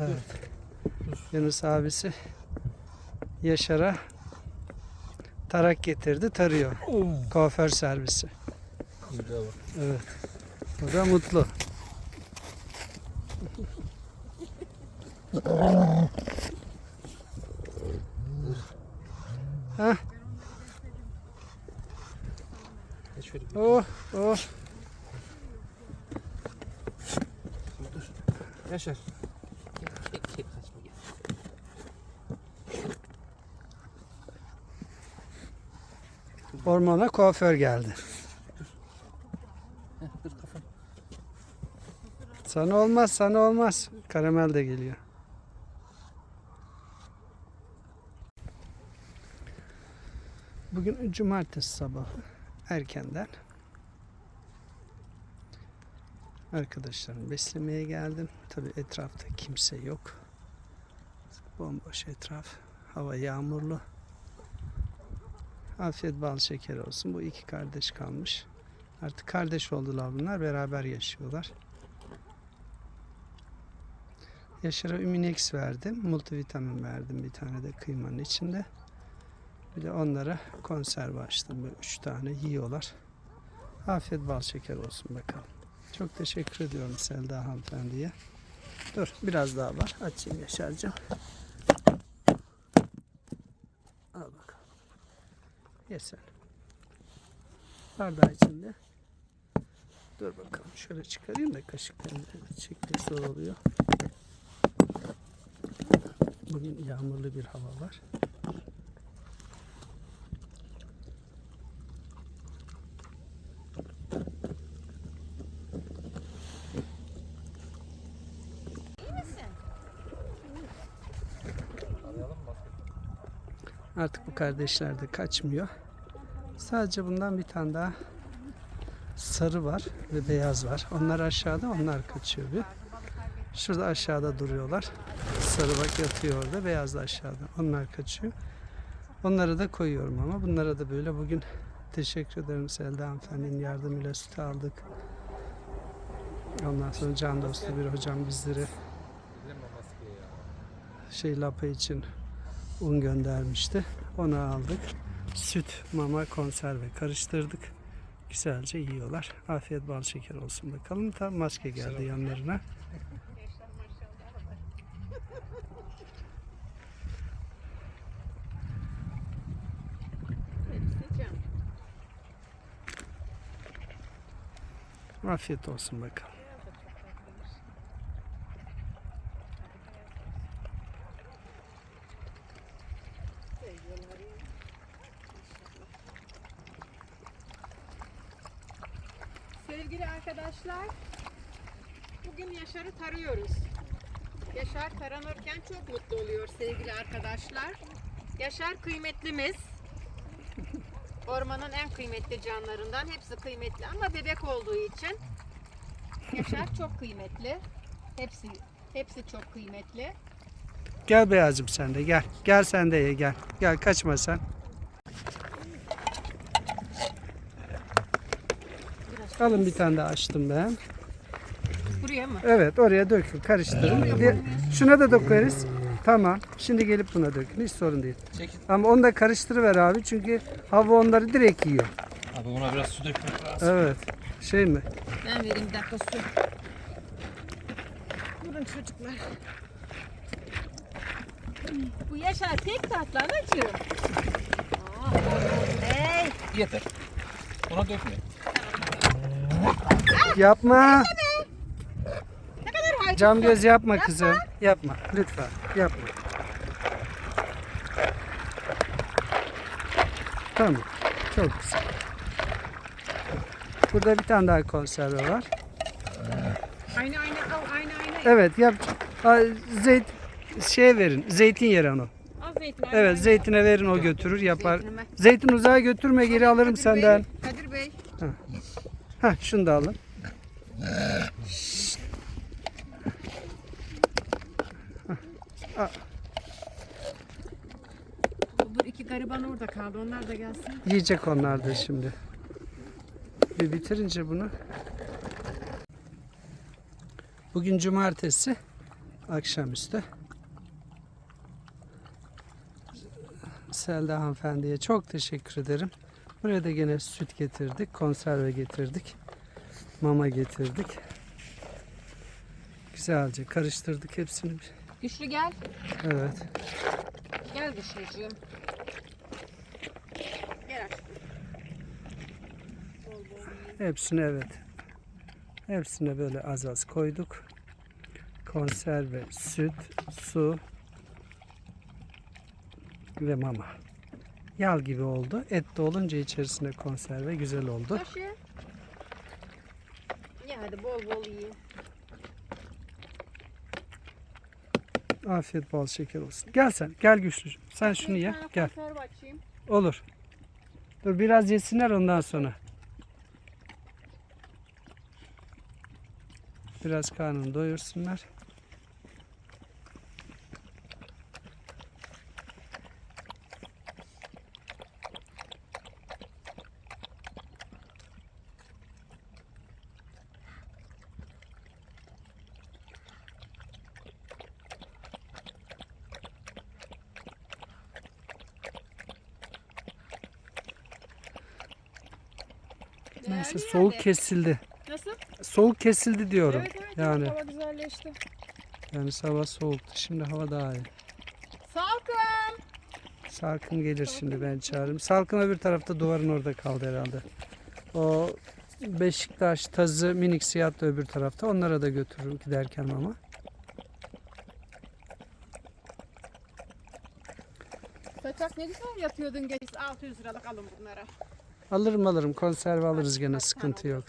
Evet. Yunus abisi Yaşar'a tarak getirdi, tarıyor. Kuaför servisi. Evet. O da mutlu. Bir Oh, oh. Yaşar. Çek çek kaçma gel. Ormana kuaför geldi. Sana olmaz, sana olmaz. Karamel de geliyor. Bugün cumartesi sabahı erkenden arkadaşlarım beslemeye geldim. Tabi etrafta kimse yok. Bomboş etraf. Hava yağmurlu. Afiyet bal şeker olsun. Bu iki kardeş kalmış. Artık kardeş oldular bunlar. Beraber yaşıyorlar. Yaşar'a Üminex verdim. Multivitamin verdim bir tane de kıymanın içinde. Bir de onlara konserve açtım. Böyle üç tane yiyorlar. Afiyet bal şeker olsun bakalım. Çok teşekkür ediyorum Selda hanımefendiye. Dur biraz daha var. Açayım Yaşar'cığım. Al bakalım. Ye sen. Bardağı içinde. Dur bakalım. Şöyle çıkarayım da kaşıklarını çekmek zor oluyor. Bugün yağmurlu bir hava var. Artık bu kardeşler de kaçmıyor. Sadece bundan bir tane daha sarı var ve beyaz var. Onlar aşağıda, onlar kaçıyor bir. Şurada aşağıda duruyorlar. Sarı bak yatıyor orada, beyaz da aşağıda. Onlar kaçıyor. Onları da koyuyorum ama bunlara da böyle bugün teşekkür ederim Selda hanımefendinin yardımıyla süt aldık. Ondan sonra can dostu bir hocam bizlere şey lapa için un göndermişti. Onu aldık. Süt, mama, konserve karıştırdık. Güzelce yiyorlar. Afiyet bal şeker olsun bakalım. Tam maske geldi yanlarına. Afiyet olsun bakalım. Sevgili arkadaşlar, bugün Yaşar'ı tarıyoruz. Yaşar taranırken çok mutlu oluyor sevgili arkadaşlar. Yaşar kıymetlimiz. Ormanın en kıymetli canlarından. Hepsi kıymetli ama bebek olduğu için Yaşar çok kıymetli. Hepsi hepsi çok kıymetli. Gel beyazım sen de gel. Gel sen de ye gel. Gel kaçma sen. Alın bir tane daha açtım ben. Buraya mı? Evet oraya dökün karıştırın. Bir- şuna da dökeriz. Tamam. Şimdi gelip buna dökün. Hiç sorun değil. Çekil. Ama onu da karıştırıver abi. Çünkü hava onları direkt yiyor. Abi buna biraz su dökmek lazım. Evet. Şey mi? Ben vereyim bir dakika su. Durun çocuklar. Bu Yaşar tek tatlı anacığım. Aa, Hey. Yeter. Ona dökme. Yapma. Ne kadar haydut. Cam göz yapma kızım. Yapma. Lütfen. Yapma. Tamam. Çok güzel. Burada bir tane daha konserve var. Aynı aynı al aynı aynı. Evet yap. Zeyt şey verin. Zeytin yer onu. Aynı Evet zeytine verin o götürür yapar. Zeytinime. Zeytin uzağa götürme geri alırım Kadir senden. Bey, Kadir Bey. Heh, şunu da alın. Dur iki gariban orada kaldı. Onlar da gelsin. Yiyecek onlar da şimdi. Bir bitirince bunu. Bugün cumartesi. akşamüstü. Selda hanımefendiye çok teşekkür ederim. Buraya da gene süt getirdik, konserve getirdik, mama getirdik. Güzelce karıştırdık hepsini. Güçlü gel. Evet. Gel güçlücüğüm. Gel aşkım. Hepsini evet. Hepsine böyle az az koyduk. Konserve, süt, su ve mama. Yal gibi oldu. Et de olunca içerisine konserve güzel oldu. Taş ye. Ye hadi bol bol ye. Afiyet bol şeker olsun. Gel sen. Gel güçlü. Sen şunu ye. Gel. Olur. Dur biraz yesinler ondan sonra. Biraz karnını doyursunlar. Neyse soğuk kesildi. Nasıl? Soğuk kesildi diyorum. Evet evet. yani Hava güzelleşti. yani sabah soğuktu. Şimdi hava daha iyi. Salkım. Salkım gelir şimdi ben çağırırım. Salkım öbür tarafta duvarın orada kaldı herhalde. O Beşiktaş tazı minik siyah da öbür tarafta. Onlara da götürürüm giderken ama. Saçak ne güzel yapıyordun geç 600 liralık alın bunlara. Alırım alırım. Konserve alırız gene sıkıntı yok.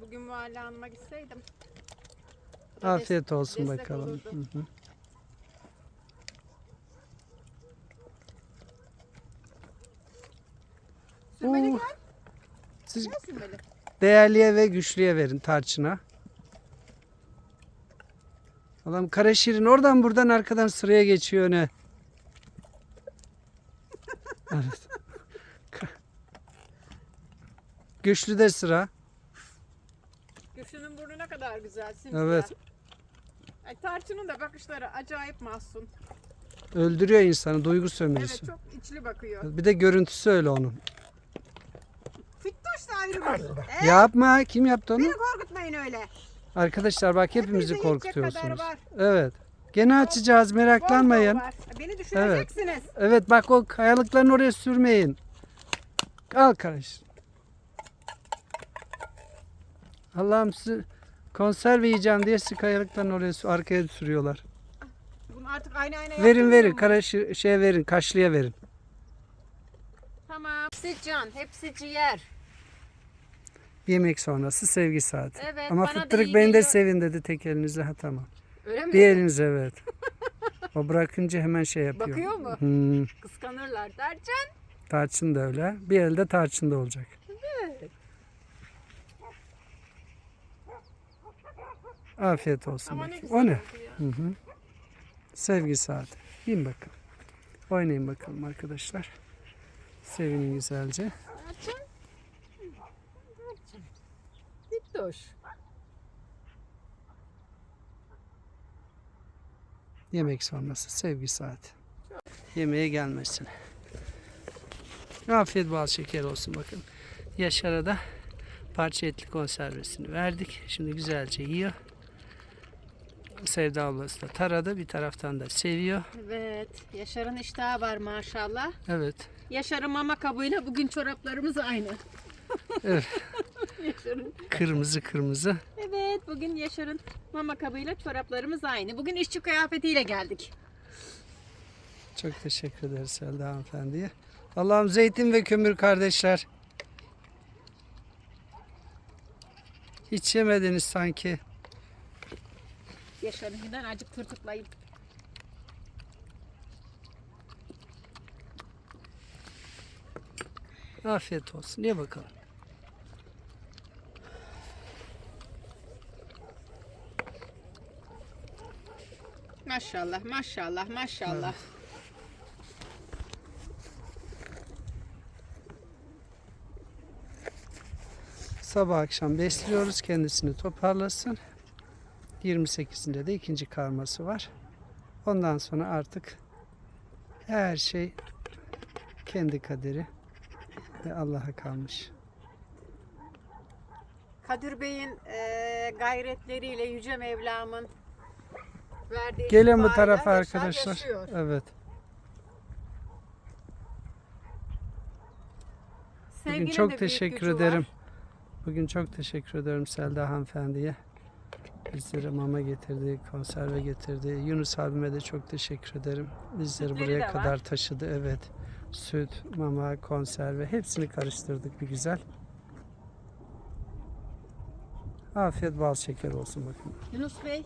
Bugün Muhalle Hanım'a gitseydim. Afiyet olsun destek bakalım. olurdu. Hı hı. Sürmeli Oo. gel. Siz Gel sürmeli. değerliye ve güçlüye verin tarçına. Adam kara şirin oradan buradan arkadan sıraya geçiyor öne. Evet. Ka- Güçlü de sıra. Güçlünün burnu ne kadar güzel simsiyah. Evet. Ay, tarçının da bakışları acayip mahzun. Öldürüyor insanı duygu Evet sömürüsü. çok içli bakıyor. Bir de görüntüsü öyle onun. Fittoş da ayrı bir. Ee, Yapma. Kim yaptı onu? Beni korkutmayın öyle. Arkadaşlar bak hepimizi Hepinize yetecek kadar korkutuyorsunuz. var. Evet. Gene açacağız Bol bol meraklanmayın. var. Beni düşüreceksiniz. Evet bak o kayalıkların oraya sürmeyin. Al kardeş. Allah'ım konserve yiyeceğim diye sizi kayalıkların oraya arkaya sürüyorlar. Bunu artık aynı aynı Verin verin mu? karaşı şey verin kaşlıya verin. Tamam. Hepsi can, hepsi ciğer. Yemek sonrası sevgi saati. Evet, Ama bana da fıttırık iyi beni de geliyor. sevin dedi tek elinizle. Ha tamam. Öyle mi? Bir eliniz evet. o bırakınca hemen şey yapıyor. Bakıyor mu? Hmm, Kıskanırlar derken. tarçın da öyle. Bir elde tarçın da olacak. Afiyet olsun. Ama ne O ne? Hı hı. Sevgi saati. Yiyin bakalım. Oynayın bakalım arkadaşlar. Sevinin güzelce. Tarçın. Fittoş. Yemek sonrası sevgi saati. Yemeğe gelmesin. Afiyet bal şeker olsun bakın. Yaşar'a da parça etli konservesini verdik. Şimdi güzelce yiyor. Sevda ablası da taradı. Bir taraftan da seviyor. Evet. Yaşar'ın iştahı var maşallah. Evet. Yaşar'ın mama kabıyla bugün çoraplarımız aynı. Evet. Yaşar'ın. Kırmızı kırmızı. Evet bugün Yaşar'ın mama kabıyla çoraplarımız aynı. Bugün işçi kıyafetiyle geldik. Çok teşekkür ederiz Selda hanımefendiye. Allah'ım zeytin ve kömür kardeşler. Hiç yemediniz sanki. Yaşar'ınkinden acık tırtıklayıp. Afiyet olsun. Ye bakalım. Maşallah maşallah maşallah. Sabah akşam besliyoruz. Kendisini toparlasın. 28'inde de ikinci karması var. Ondan sonra artık her şey kendi kaderi ve Allah'a kalmış. Kadir Bey'in e, gayretleriyle Yüce Mevlam'ın verdiği Gelin bu tarafa arkadaşlar. yaşıyor. Evet. Sevginin de çok teşekkür gücü var. ederim. Bugün çok teşekkür ederim Selda hanımefendiye. Bizlere mama getirdi, konserve getirdi. Yunus abime de çok teşekkür ederim. Bizleri Sütleri buraya de var. kadar taşıdı. Evet. Süt, mama, konserve hepsini karıştırdık bir güzel. Afiyet bal şeker olsun bakın. Yunus Bey